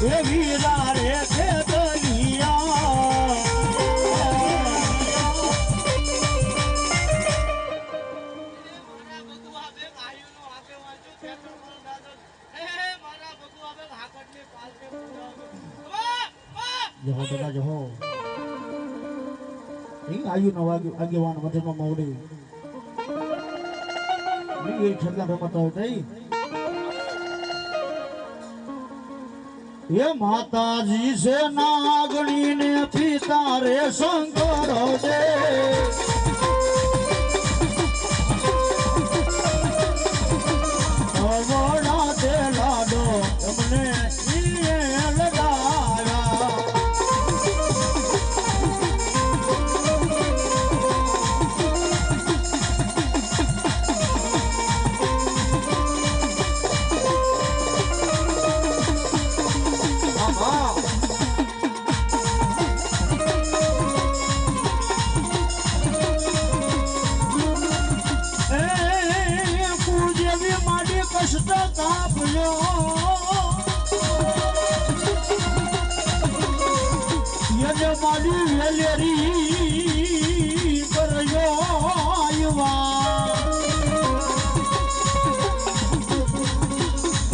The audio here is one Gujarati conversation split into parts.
એવી રારે છે દુનિયા જહો. બેટા જહો આવ્યું નવા આગેવાન મધ્યમાં મવડી. છેલ્લા રમતા હોય એ માતાજી છે નાગણી ને પિતા રે શંકર દે કષ્ટ કાપજો યજ માડી વેલેરી કરજો આયુવા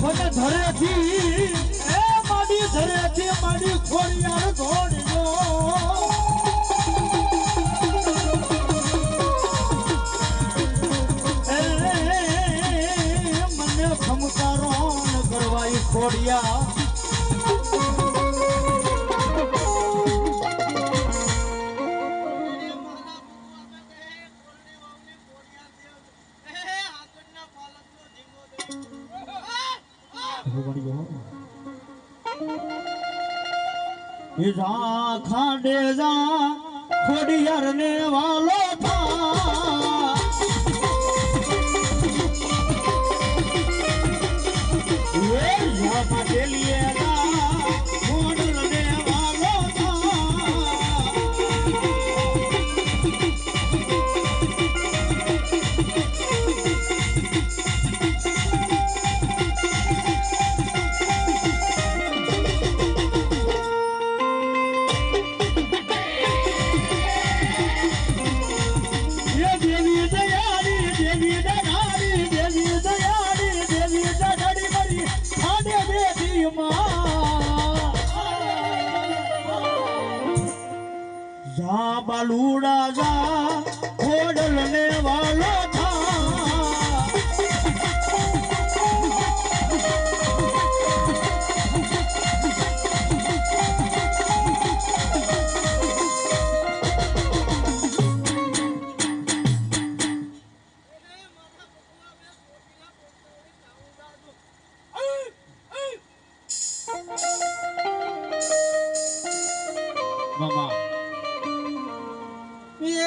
મને ધરેથી એ માડી ધરેથી માડી ખોડિયાર ધોડજો ખોડિયા ખાંડે જા ખોડિયાર ને વાલો થા. બાલુડા જા ખોડલ ને 妈妈。你